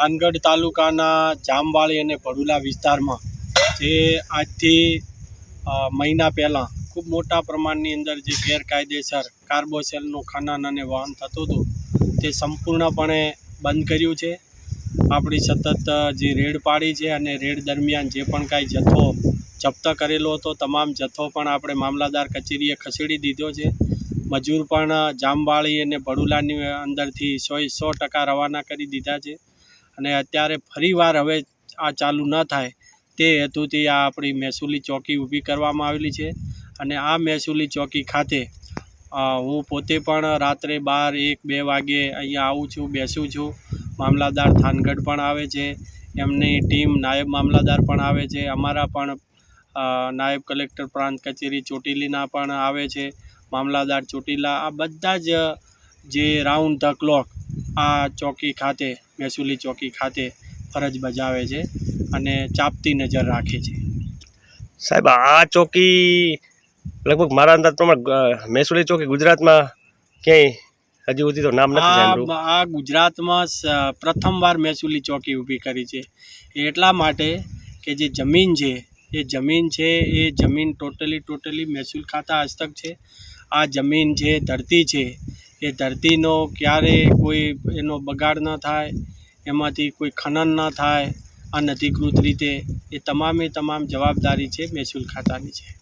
થાનગઢ તાલુકાના જામવાળી અને ભડુલા વિસ્તારમાં જે આજથી મહિના પહેલાં ખૂબ મોટા પ્રમાણની અંદર જે ગેરકાયદેસર કાર્બોસેલનું ખનન અને વહન થતું હતું, તે સંપૂર્ણપણે બંધ કર્યું છે. આપણી સતત જે રેડ પાડી છે અને રેડ દરમિયાન જે પણ કાંઈ જથ્થો જપ્ત કરેલો હતો, તમામ જથ્થો પણ આપણે મામલાદાર કચેરીએ ખસેડી દીધો છે. મજૂર પણ જામવાળી અને ભડુલાની અંદરથી સો સો ટકા રવાના કરી દીધા છે. અને અત્યારે ફરીવાર હવે આ ચાલુ ન થાય તે હેતુથી આ આપણી મહેસૂલી ચોકી ઊભી કરવામાં આવેલી છે. અને આ મહેસૂલી ચોકી ખાતે હું પોતે પણ રાત્રે બાર એક બે વાગે અહીંયા આવું છું, બેસું છું. મામલાદાર થાનગઢ પણ આવે છે. એમની ટીમ નાયબ મામલાદાર પણ આવે છે. અમારા પણ નાયબ કલેક્ટર પ્રાંત કચેરી ચોટીલીના પણ આવે છે. મામલાદાર ચોટીલા, આ બધા જ જે રાઉન્ડ ધ ક્લોક આ ચોકી ખાતે મહેસૂલી ચોકી ખાતે ફરજ બજાવે છે અને ચાપતી નજર રાખે છે. સાહેબ આ ચોકી લગભગ મારા અંદાજ પ્રમાણે મહેસૂલી ચોકી ગુજરાતમાં ક્યાંય હજી સુધી તો નામ નથી આ ગુજરાતમાં પ્રથમવાર મહેસૂલી ચોકી ઊભી કરી છે. એટલા માટે કે જે જમીન છે એ જમીન છે એ જમીન ટોટલી ટોટલી મહેસૂલ ખાતા હસ્તક છે. આ જમીન છે ધરતી છે એ ધરતીનો ક્યારે કોઈ એનો બગાડ ન થાય, એમાંથી કોઈ ખનન ન થાય અનધિકૃત રીતે એ તમામે તમામ જવાબદારી છે મહેસૂલ ખાતાની છે.